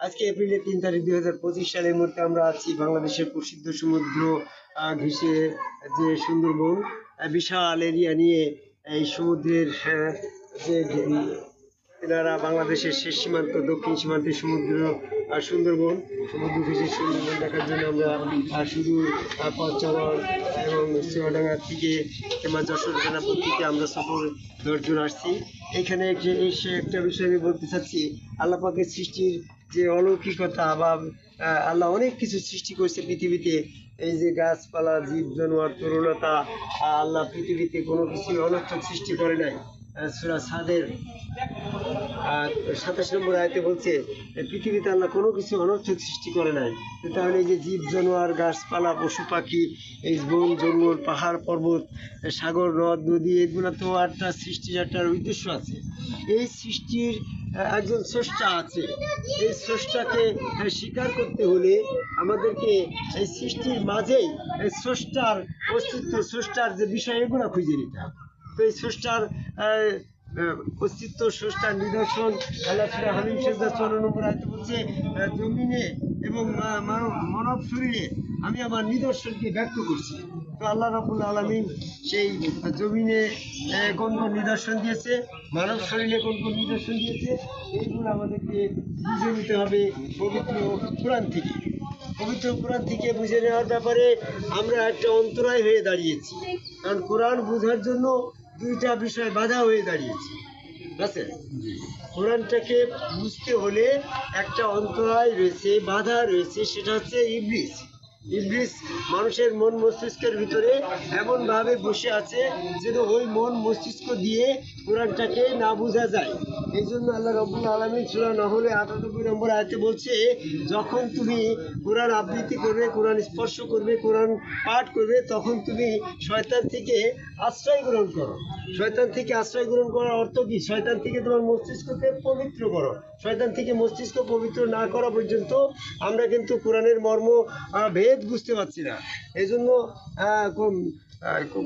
আজকে এপ্রিলের তিন তারিখ দুই হাজার পঁচিশ সালের মধ্যে আমরা আছি বাংলাদেশের প্রসিদ্ধ সমুদ্র ঘেঁষে যে সুন্দরবন বিশাল এরিয়া নিয়ে এই সমুদ্রের আহ, যে এনারা বাংলাদেশের শেষ সীমান্ত দক্ষিণ সীমান্তের সমুদ্র আর সুন্দরবন সমুদ্র ঘেঁষে সুন্দরবন দেখার জন্য আমরা শুধু পঞ্চগড় এবং চুয়াডাঙ্গা থেকে কিংবা যশোর বেনাপুর থেকে আমরা সফর দশজন আসছি। এখানে এসে একটা বিষয় আমি বলতে চাচ্ছি আল্লাহ পাকের সৃষ্টির যে অলৌকিকতা বা আল্লাহ অনেক কিছু সৃষ্টি করছে পৃথিবীতে। এই যে গাছপালা, জীব, জানোয়ার, তরুণতা আল্লাহ পৃথিবীতে কোনো কিছুই অনর্থক সৃষ্টি করে নাই। সুরা সাদের। সাতাশ নম্বর আয়তে বলছে পৃথিবীতে আল্লাহ কোনো কিছু অনর্থক সৃষ্টি করে নাই। তাহলে এই যে জীব, জানোয়ার, গাছপালা, পশু, পাখি, এই বন, জঙ্গল, পাহাড়, পর্বত, সাগর, হ্রদ, নদী, এগুলো তো একটা সৃষ্টির একটা উদ্দেশ্য আছে। এই সৃষ্টির একজন স্রষ্টা আছে। এই স্রষ্টাকে স্বীকার করতে হলে আমাদেরকে এই সৃষ্টির মাঝেই স্রষ্টার অস্তিত্ব, স্রষ্টার যে বিষয়, এগুলো খুঁজে নিতে হবে। এই আহ, অস্তিত্ব স্রষ্টার নিদর্শন আল্লাহ সুরা হামিম সেজদা চৌন্ন নম্বর আয়তে জমিনে এবং মানব শরীরে আমি আমার নিদর্শনকে ব্যক্ত করছি। তো আল্লাহ রাবুল আলমিন সেই জমিনে কোন কোন নিদর্শন দিয়েছে মানব শরীরে কোন কোন নিদর্শন দিয়েছে এইগুলো আমাদেরকে বুঝে নিতে হবে পবিত্র কোরআন থেকে। পবিত্র কোরআন থেকে বুঝে নেওয়ার ব্যাপারে আমরা একটা অন্তরায় হয়ে দাঁড়িয়েছি। কারণ কোরআন বোঝার জন্য দুইটা বিষয় বাধা হয়ে দাঁড়িয়েছে। আছে কোরআনটাকে বুঝতে হলে একটা অন্তরায় রয়েছে বাধা রয়েছে সেটা হচ্ছে ইবলিস। ইবলিস মানুষের মন মস্তিষ্কের ভিতরে এমনভাবে বসে আছে যেন ওই মন মস্তিষ্ক দিয়ে কোরআনটাকে না বোঝা যায়। এই জন্য আল্লাহ রব্বুল আলমিন সুরা নহলে আটানব্বই নম্বর আয়তে বলছে যখন তুমি কোরআন আবৃত্তি করবে কোরআন স্পর্শ করবে কোরআন পাঠ করবে তখন তুমি শয়তান থেকে আশ্রয় গ্রহণ করো। শয়তান থেকে আশ্রয় গ্রহণ করার অর্থ কি? শয়তান থেকে তোমার মস্তিষ্ককে পবিত্র করো। শয়তান থেকে মস্তিষ্ক পবিত্র না করা পর্যন্ত আমরা কিন্তু কোরআনের মর্ম আহ, ভেদ বুঝতে পারছি না। এই জন্য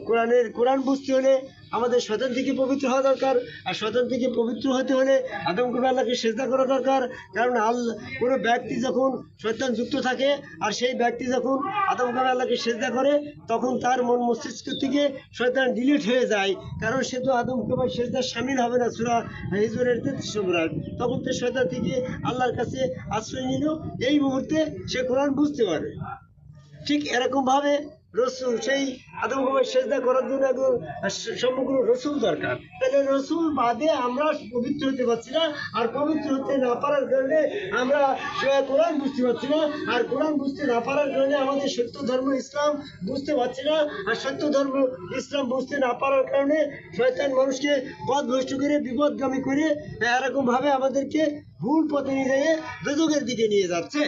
কোরআনের, কোরআন বুঝতে হলে আমাদের শয়তান থেকে পবিত্র হওয়া দরকার, আর শয়তান থেকে পবিত্র হতে হলে আদম কবি আল্লাহকে সেজদা করা দরকার। কারণ আল্লাহ কোনো ব্যক্তি যখন শয়তান যুক্ত থাকে, আর সেই ব্যক্তি যখন আদম কবি আল্লাহকে সেজদা করে, তখন তার মন মস্তিষ্ক থেকে শয়তান ডিলিট হয়ে যায়। কারণ সে তো আদম কবাই সেজদার সামিল হবে না, সুরা হিজুরের সম্রাট তখন তো শয়তান থেকে আল্লাহর কাছে আশ্রয় নিল এই মুহূর্তে সে কোরআন বুঝতে পারে ঠিক এরকমভাবে রসুল, সেই আদম কুমার সেজদা করার জন্য একজন সমগ্র রসুল দরকার। তাহলে রসুল বাদে আমরা পবিত্র হতে পারছি না, আর পবিত্র হতে না পারার কারণে আমরা কোরআন বুঝতে পারছি না, আর কোরআন বুঝতে না পারার কারণে আমাদের সত্য ধর্ম ইসলাম বুঝতে পারছি না, আর সত্য ধর্ম ইসলাম বুঝতে না পারার কারণে শয়তান মানুষকে পথ ভ্রষ্ট করে, বিপদগামী করে, এরকমভাবে আমাদেরকে ভুল পথে নিয়ে যেয়ে দুযোগের দিকে নিয়ে যাচ্ছে।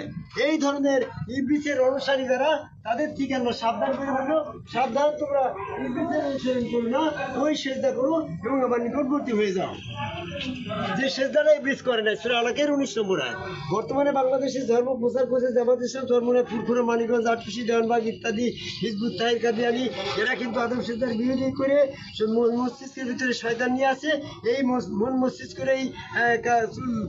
এই ধরনের ইবলিসের অনুসারী যারা তাদের থেকে আমরা সাবধান করে বলব সাবধান, তোমরা অনুসরণ করো না, ওই সেজদা করো এবং আমার নিকটবর্তী হয়ে যাও। যে সেজদাটা ইবলিস করে নাই, সুরা আলাকের উনিশ নম্বর আয় বর্তমানে বাংলাদেশের ধর্ম প্রচার করছে, জামাত ইসলাম ধর্মনে ফুরফুরে, মানিকগঞ্জ আটকুশি দেওয়ানবাগ ইত্যাদি, হিজবুত, তাহির কাদিয়ানি এরা কিন্তু আদম সেজদার বিরোধী করে মস্তিষ্কের ভিতরে শয়তান নিয়ে আসে। এই মন মস্তিষ্কের এই কা-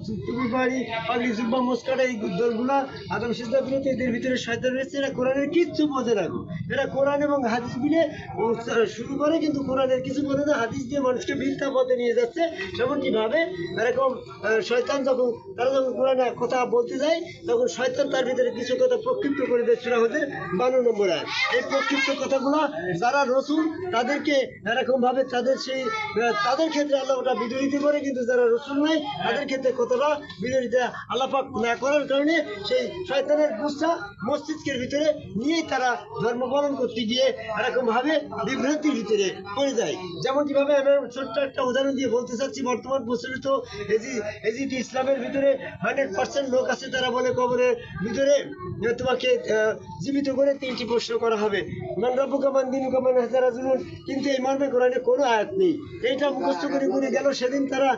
টুপি পাড়ি পাগড়ি জুব্বা মুস্কাটা এই দলগুলা আদম সেজদার বিরোধী এদের ভিতরে শয়তান রয়েছে। এরা কোরআনের কিচ্ছু বোঝে গো। এরা কোরআন এবং হাদিস মিলে শুরু করে, কিন্তু কোরআনের কিছু বোঝে না। হাদিস দিয়ে মানুষকে মিথ্যা পথে নিয়ে যাচ্ছে। যেমনটি ভাবে, এরকম শয়তান যখন, তারা যখন কোরআনে কথা বলতে যায়, তখন শয়তান তার ভিতরে কিছু কথা প্রক্ষিপ্ত করে সুরা হতে বারো নম্বর আয় এই প্রক্ষিপ্ত কথাগুলো যারা রসুল, তাদেরকে এরকম ভাবে তাদের সেই তাদের ক্ষেত্রে আল্লাহ ওটা বিরোধিতা করে, কিন্তু যারা রসুল নাই, তাদের ক্ষেত্রে কতটা বিরোধিতা আল্লাপাক না করার কারণে সেই শয়তানের গুচ্ছা মস্তিষ্কের ভিতরে নিয়েই তারা ধর্ম পালন করতে গিয়ে এরকম ভাবে বিভ্রান্তির ভিতরে পড়ে যায়। যেমন যেভাবে আমি ছোট্ট একটা উদাহরণ দিয়ে বলতে চাচ্ছি, বর্তমান প্রচলিত ইসলামের ভিতরে হান্ড্রেড পার্সেন্ট লোক আছে, তারা বলে কবরের ভিতরে তোমাকে জীবিত করে তিনটি প্রশ্ন করা হবে। কিন্তু এই মর্মে কোরআনে কোনো আয়াত নেই। এইটা মুখস্থ করে করে গেল, সেদিন তারা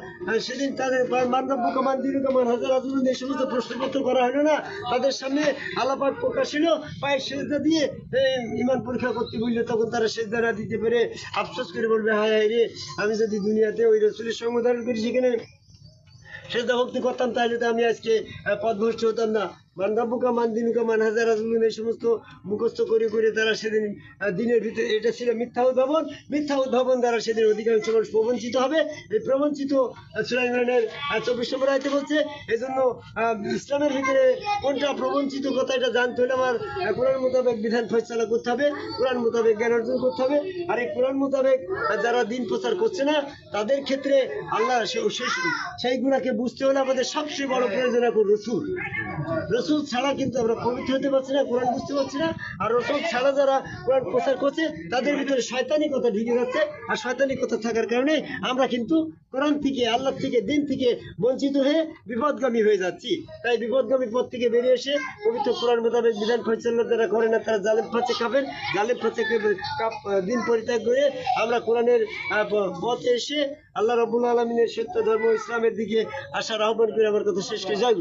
সেদিন তাদের মান কামান দিন কামান হাজারা জুনুন এই সমস্ত প্রশ্নপত্র করা হলো না। তাদের সামনে আলাপাক প্রকাশ হলো পায়ের সেজদা দিয়ে ইমান পরীক্ষা করতে বললে তখন তারা সেজদা না দিতে পেরে আফসোস করে বলবে হায় হায় রে আমি যদি দুনিয়াতে ওই রসুলের সঙ্গ ধারণ করি সেখানে সেজদা ভক্তি করতাম তাহলে তো আমি আজকে আহ, পথভ্রষ্ট হতাম না। মান রব্বুকা মান দিনুকা মান হাজার রাজুলুন এই সমস্ত মুখস্থ করে করে তারা সেদিন দিনের ভিতরে এটা ছিল মিথ্যা উদ্ভাবন। মিথ্যা উদ্ভাবন দ্বারা সেদিন অধিকাংশ মানুষ প্রবঞ্চিত হবে। এই প্রবঞ্চিত সুলাইমানের চব্বিশ নম্বর আয়তে বলছে এই জন্য ইসলামের ভিতরে কোনটা প্রবঞ্চিত কথা এটা জানতে হলে আমার কোরআন মোতাবেক বিধান ফয়সালা করতে হবে, কোরআন মোতাবেক জ্ঞান অর্জন করতে হবে। আর এই কোরআন মোতাবেক যারা দিন প্রচার করছে না, তাদের ক্ষেত্রে আল্লাহ সে- সে- সেইগুলাকে বুঝতে হলে আমাদের সবচেয়ে বড় প্রয়োজন এখন রসুল। রসুল ছাড়া কিন্তু আমরা পবিত্র হতে পারছি না, কোরআন বুঝতে পারছি না। আর রসুল ছাড়া যারা কোরআন প্রচার করছে, তাদের ভিতরে শয়তানি কথা ঢুকে যাচ্ছে। আর শয়তানি কথা থাকার কারণে আমরা কিন্তু কোরআন থেকে, আল্লাহ থেকে, দিন থেকে বঞ্চিত হয়ে বিপদগামী হয়ে যাচ্ছি। তাই বিপদগামী পথ থেকে বেরিয়ে এসে পবিত্র কোরআন মোতাবেক বিধান ফয়সাল্লা যারা করে না, তারা জালেম ফাঁচে খাবেন। জালেম ফাঁচে দিন পরিত্যাগ করে আমরা কোরআনের পথে এসে আল্লাহ রবুল আলমিনের সত্য, ধর্ম, ইসলামের দিকে আসার আহ্বান করে আমার কথা শেষ করে। যাই